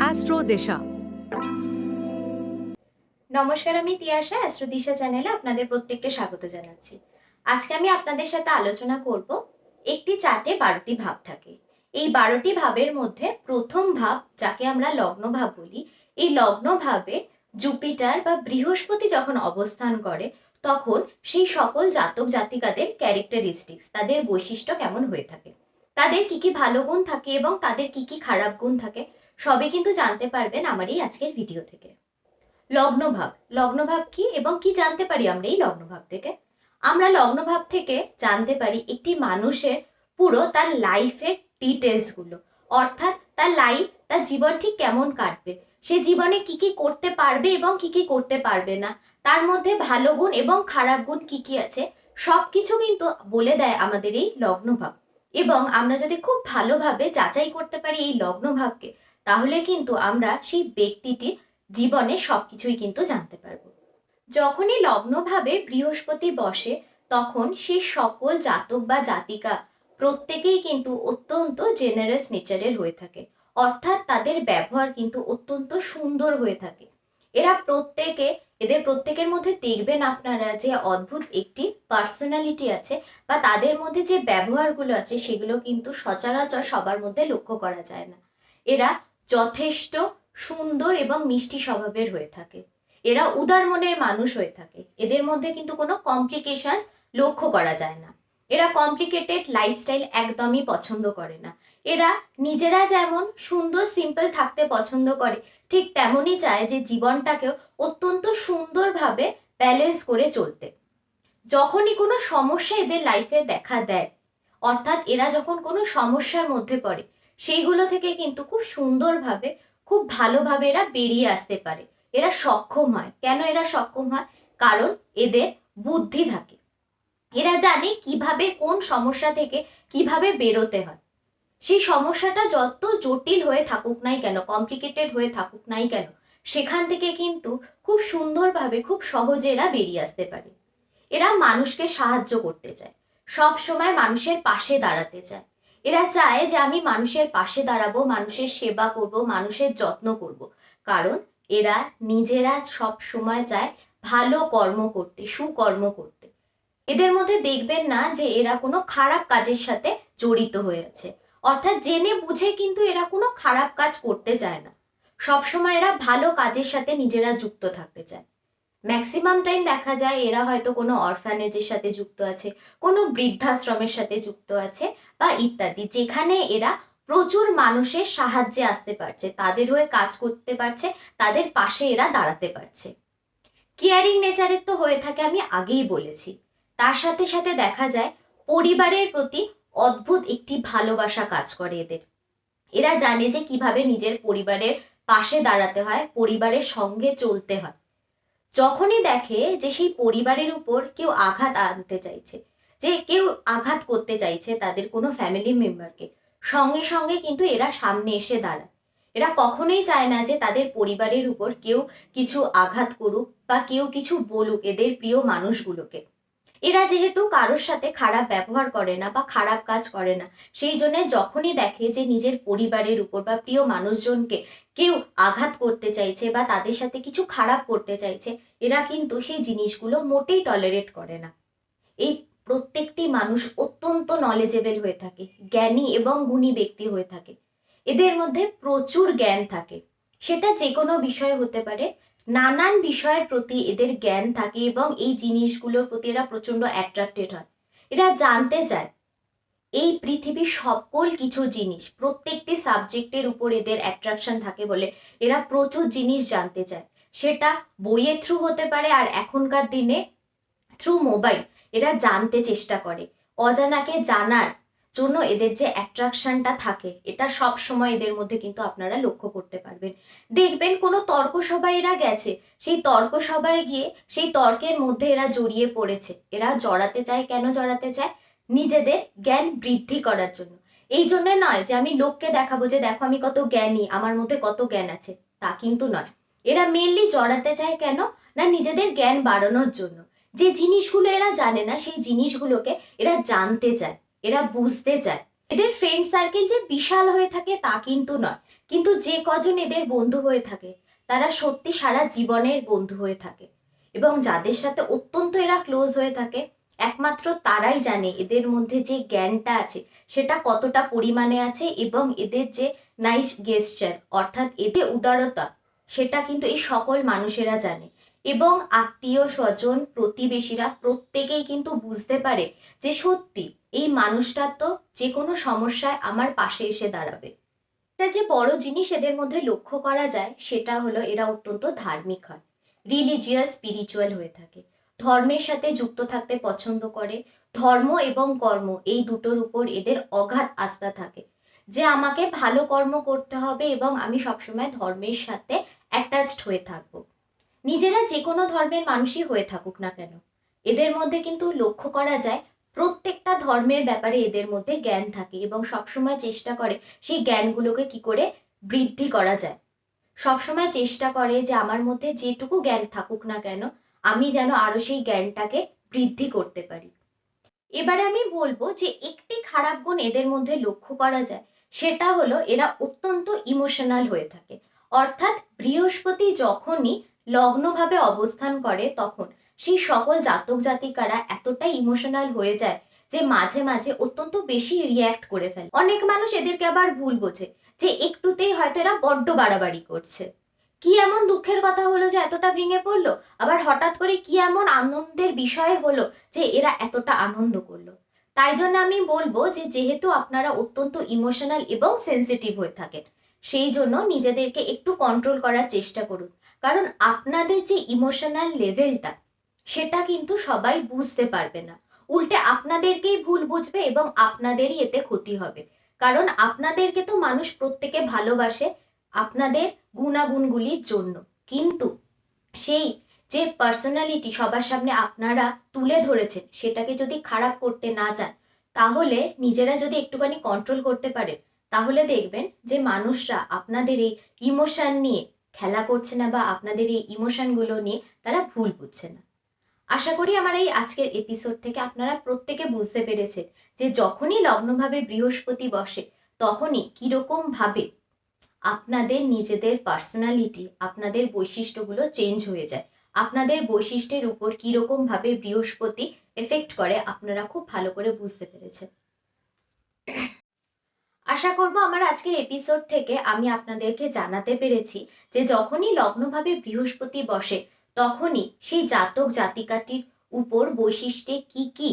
Astro দিশা। নমস্কার, আমি তিয়াশা অ্যাস্ট্রোদিশা চ্যানেলে আপনাদের প্রত্যেককে স্বাগত জানাচ্ছি। আজকে আমি আপনাদের সাথে আলোচনা করব একটি চার্টে বারোটি ভাব থাকে। এই বারোটি ভাবের মধ্যে প্রথম ভাব, যাকে আমরা লগ্ন ভাব বলি, এই লগ্ন ভাবে জুপিটার বা বৃহস্পতি যখন অবস্থান করে, তখন সেই সকল জাতক জাতিকাদের ক্যারেক্টারিস্টিক্স তাদের বৈশিষ্ট্য কেমন হয়ে থাকে। তাদের কি কি ভালো গুণ থাকে এবং তাদের কি কি খারাপ গুণ থাকে, সবই কিন্তু জানতে পারবেন আমার এই আজকের ভিডিও থেকে। লগ্নভাব লগ্নভাব কি এবং কি জানতে পারি আমরা এই লগ্নভাব থেকে? আমরা লগ্নভাব থেকে জানতে পারি একটি মানুষের পুরো তার লাইফের ডিটেলসগুলো, অর্থাৎ তার লাইফ তার জীবন ঠিক কেমন কাটবে, সে জীবনে কি কি করতে পারবে এবং কি কি করতে পারবে না, তার মধ্যে ভালো গুণ এবং খারাপ গুণ কি কি আছে, সবকিছু কিন্তু বলে দেয় আমাদের এই লগ্নভাব। এবং আমরা যদি খুব ভালোভাবে যাচাই করতে পারি এই লগ্নভাবকে তাহলে কিন্তু আমরা সেই ব্যক্তিটির জীবনে সবকিছুই কিন্তু জানতে পারব। যখনই লগ্নভাবে বৃহস্পতি বসে, তখন সে সকল জাতক বা জাতিকা প্রত্যেকেই কিন্তু অত্যন্ত জেনারেস নেচারের হয়ে থাকে। অর্থাৎ তাদের ব্যবহার কিন্তু অত্যন্ত সুন্দর হয়ে থাকে। এরা প্রত্যেকে, এদের প্রত্যেকের মধ্যে দেখবেন আপনারা যে অদ্ভুত একটি পার্সোনালিটি আছে বা তাদের মধ্যে যে ব্যবহারগুলো আছে সেগুলো কিন্তু সচরাচর সবার মধ্যে লক্ষ্য করা যায় না। এরা যথেষ্ট সুন্দর এবং মিষ্টি স্বভাবের হয়ে থাকে। এরা উদার মনের মানুষ হয়ে থাকে। এদের মধ্যে কিন্তু কোনো কমপ্লিকেশন লক্ষ্য করা যায় না। এরা কমপ্লিকেটেড লাইফস্টাইল একদমই পছন্দ করে না। এরা নিজেরা যেমন সুন্দর সিম্পল থাকতে পছন্দ করে, ঠিক তেমনই চায় যে জীবনটাকেও অত্যন্ত সুন্দরভাবে ব্যালেন্স করে চলতে। যখনই কোনো সমস্যা এদের লাইফে দেখা দেয়, অর্থাৎ এরা যখন কোনো সমস্যার মধ্যে পড়ে, সেইগুলো থেকে কিন্তু খুব সুন্দরভাবে, খুব ভালোভাবে এরা বেরিয়ে আসতে পারে। এরা সক্ষম হয়। কেন এরা সক্ষম হয়? কারণ এদের বুদ্ধি থাকে। এরা জানে কীভাবে কোন সমস্যা থেকে কীভাবে বেরোতে হয়। সেই সমস্যাটা যত জটিল হয়ে থাকুক নাই কেন কমপ্লিকেটেড হয়ে থাকুক নাই কেন, সেখান থেকে কিন্তু খুব সুন্দরভাবে, খুব সহজে এরা বেরিয়ে আসতে পারে। এরা মানুষকে সাহায্য করতে চায়। সব সময় মানুষের পাশে দাঁড়াতে চায়। এরা চায় যে আমি মানুষের পাশে দাঁড়াবো, মানুষের সেবা করব, মানুষের যত্ন করব। কারণ এরা নিজেরা সব সময় চায় ভালো কর্ম করতে, সুকর্ম করতে। এদের মধ্যে দেখবেন না যে এরা কোনো খারাপ কাজের সাথে জড়িত হয়ে আছে। অর্থাৎ জেনে বুঝে কিন্তু এরা কোনো খারাপ কাজ করতে চায় না। সবসময় এরা ভালো কাজের সাথে নিজেরা যুক্ত থাকতে চায়। ম্যাক্সিমাম টাইম দেখা যায় এরা হয়তো কোনো অরফানেজের সাথে যুক্ত আছে, কোনো বৃদ্ধাশ্রমের সাথে যুক্ত আছে বা ইত্যাদি, যেখানে এরা প্রচুর মানুষের সাহায্যে আসতে পারছে, তাদের হয়ে কাজ করতে পারছে, তাদের পাশে এরা দাঁড়াতে পারছে। কেয়ারিং নেচারের তো হয়ে থাকে, আমি আগেই বলেছি। তার সাথে সাথে দেখা যায়, পরিবারের প্রতি অদ্ভুত একটি ভালোবাসা কাজ করে এদের। এরা জানে যে কীভাবে নিজের পরিবারের পাশে দাঁড়াতে হয়, পরিবারের সঙ্গে চলতে হয়। যখনই দেখে যে সেই পরিবারের উপর কেউ আঘাত আনতে চাইছে, যে কেউ আঘাত করতে চাইছে তাদের কোনো ফ্যামিলি মেম্বারকে সঙ্গে সঙ্গে কিন্তু এরা সামনে এসে দাঁড়ায়। এরা কখনোই চায় না যে তাদের পরিবারের উপর কেউ কিছু আঘাত করুক বা কেউ কিছু বলুক এদের প্রিয় মানুষগুলোকে। এরা যেহেতু কারোর সাথে খারাপ ব্যবহার করে না বা খারাপ কাজ করে না, সেই জন্য যখনই দেখে যে নিজের পরিবারের উপর বা প্রিয় মানুষজনকে কেউ আঘাত করতে চাইছে বা তাদের সাথে কিছু খারাপ করতে চাইছে, এরা কিন্তু সেই জিনিসগুলো মোটেই টলারেট করে না। এই প্রত্যেকটি মানুষ অত্যন্ত নলেজেবল হয়ে থাকে, জ্ঞানী এবং গুণী ব্যক্তি হয়ে থাকে। এদের মধ্যে প্রচুর জ্ঞান থাকে। সেটা যে কোনো বিষয় হতে পারে নানান বিষয়ের প্রতি এদের জ্ঞান থাকে এবং এই জিনিসগুলোর প্রতি এরা প্রচণ্ড অ্যাট্রাক্টেড হয়। এরা জানতে চায়, এই পৃথিবীর সকল কিছু জিনিস, প্রত্যেকটি সাবজেক্টের উপর এদের অ্যাট্রাকশন থাকে বলে এরা প্রচুর জিনিস জানতে চায়। সেটা বইয়ের থ্রু হতে পারে আর এখনকার দিনে থ্রু মোবাইল এরা জানতে চেষ্টা করে। অজানাকে জানার জন্য এদের যে অ্যাট্রাকশনটা থাকে, এটা সব সময় এদের মধ্যে কিন্তু আপনারা লক্ষ্য করতে পারবেন। দেখবেন কোনো তর্ক সভায় এরা গেছে, সেই তর্ক সভায় গিয়ে সেই তর্কের মধ্যে এরা জড়িয়ে পড়েছে। এরা জড়াতে চায়, কেন জড়াতে চায়? নিজেদের জ্ঞান বৃদ্ধি করার জন্য। এই জন্য নয় যে আমি লোককে দেখাবো যে দেখো আমি কত জ্ঞানী, আমার মধ্যে কত জ্ঞান আছে। তা কিন্তু নয়। এরা মেনলি জড়াতে চায় কেন? না নিজেদের জ্ঞান বাড়ানোর জন্য। যে জিনিসগুলো এরা জানে না, সেই জিনিসগুলোকে এরা জানতে চায়। এরা বুঝতে চায়। এদের ফ্রেন্ড সার্কেল যে বিশাল হয়ে থাকে তা কিন্তু নয়। কিন্তু যে কজন এদের বন্ধু হয়ে থাকে, তারা সত্যি সারা জীবনের বন্ধু হয়ে থাকে। এবং যাদের সাথে অত্যন্ত এরা ক্লোজ হয়ে থাকে, একমাত্র তারাই জানে এদের মধ্যে যে জ্ঞানটা আছে, সেটা কতটা পরিমাণে আছে এবং এদের যে নাইস গেস্টার অর্থাৎ এদের উদারতা, সেটা কিন্তু এই সকল মানুষেরা জানে। এবং আত্মীয় স্বজন প্রতিবেশীরা প্রত্যেকেই কিন্তু বুঝতে পারে যে সত্যি এই মানুষটা তো যে কোনো সমস্যায় আমার পাশে এসে দাঁড়াবে। এটা যে বড় জিনিস এদের মধ্যে লক্ষ্য করা যায়, সেটা হলো এরা অত্যন্ত ধার্মিক হয় রিলিজিয়াস স্পিরিচুয়াল হয়ে থাকে। ধর্মের সাথে যুক্ত থাকতে পছন্দ করে, ধর্ম এবং কর্ম এই দুটোর উপর এদের অগাধ আস্থা থাকে। যে আমাকে ভালো কর্ম করতে হবে এবং আমি সবসময় ধর্মের সাথে অ্যাটাচড হয়ে থাকব। নিজেরা যে কোনো ধর্মের মানুষই হয়ে থাকুক না কেন। এদের মধ্যে কিন্তু লক্ষ্য করা যায়, প্রত্যেকটা ধর্মের ব্যাপারে এদের মধ্যে জ্ঞান থাকে এবং সবসময় চেষ্টা করে সেই জ্ঞানগুলোকে কি করে বৃদ্ধি করা যায়। সবসময় চেষ্টা করে যে আমার মধ্যে যেটুকু জ্ঞান থাকুক না কেন, আমি যেন আরও সেই জ্ঞানটাকে বৃদ্ধি করতে পারি। এবারে আমি বলব যে একটি খারাপ গুণ এদের মধ্যে লক্ষ্য করা যায়, সেটা হলো এরা অত্যন্ত ইমোশনাল হয়ে থাকে। অর্থাৎ বৃহস্পতি যখনই লগ্নভাবে অবস্থান করে তখন। সেই সকল জাতক জাতিকারা এতটাই ইমোশনাল হয়ে যায় যে মাঝে মাঝে অত্যন্ত বেশি রিয়্যাক্ট করে ফেলে। অনেক মানুষ এদেরকে আবার ভুল বোঝে যে একটুতেই হয়তো এরা বড্ড বাড়াবাড়ি করছে। কি এমন দুঃখের কথা হলো যে এতটা ভেঙে পড়ল? আবার হঠাৎ করে কি এমন আনন্দের বিষয় হলো যে এরা এতটা আনন্দ করল? তাই জন্য আমি বলব যে যেহেতু আপনারা অত্যন্ত ইমোশনাল এবং সেন্সিটিভ হয়ে থাকেন, সেই জন্য নিজেদেরকে একটু কন্ট্রোল করার চেষ্টা করুন। কারণ আপনাদের যে ইমোশনাল লেভেলটা সেটা কিন্তু সবাই বুঝতে পারবে না। উল্টে আপনাদেরকেই ভুল বুঝবে এবং আপনাদেরই এতে ক্ষতি হবে। কারণ আপনাদেরকে তো মানুষ প্রত্যেকে ভালোবাসে আপনাদের গুণাগুণগুলির জন্য। কিন্তু সেই যে পার্সোনালিটি সবার সামনে আপনারা তুলে ধরেছেন, সেটাকে যদি খারাপ করতে না চান, তাহলে নিজেরা যদি একটুখানি কন্ট্রোল করতে পারেন, তাহলে দেখবেন যে মানুষরা আপনাদের এই ইমোশন নিয়ে খেলা করছে না বা আপনাদের এই ইমোশনগুলো নিয়ে তারা ভুল বুঝছে না। আশা করি আমার এই আজকের এপিসোড থেকে আপনারা প্রত্যেকে বুঝতে পেরেছেন যে যখনই লগ্নভাবে বৃহস্পতি বসে, তখনই কীরকম ভাবে আপনাদের নিজেদের পার্সোনালিটি আপনাদের বৈশিষ্ট্যগুলো চেঞ্জ হয়ে যায়। আপনাদের বৈশিষ্ট্যের উপর কীরকম ভাবে বৃহস্পতি এফেক্ট করে, আপনারা খুব ভালো করে বুঝতে পেরেছেন। আশা করব আমার আজকের এপিসোড থেকে আমি আপনাদেরকে জানাতে পেরেছি যে যখনই লগ্নভাবে বৃহস্পতি বসে, তখনই সেই জাতক জাতিকাটির উপর বৈশিষ্ট্যে কি কি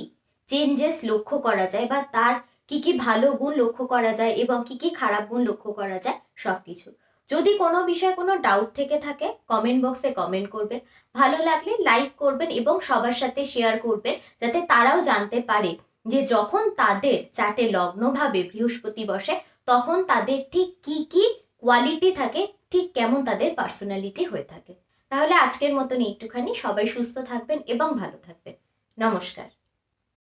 চেঞ্জেস লক্ষ্য করা যায় বা তার কি কি ভালো গুণ লক্ষ্য করা যায় এবং কি কি খারাপ গুণ লক্ষ্য করা যায় সবকিছু। যদি কোনো বিষয়ে কোনো ডাউট থেকে থাকে কমেন্ট বক্সে কমেন্ট করবেন। ভালো লাগলে লাইক করবেন এবং সবার সাথে শেয়ার করবেন, যাতে তারাও জানতে পারে যে যখন তাদের চাটে লগ্নভাবে বৃহস্পতি বসে, তখন তাদের ঠিক কি কি কোয়ালিটি থাকে, ঠিক কেমন তাদের পার্সোনালিটি হয়ে থাকে। তাহলে আজকের মতন একটুখানি। সবাই সুস্থ থাকবেন এবং ভালো থাকবেন। নমস্কার।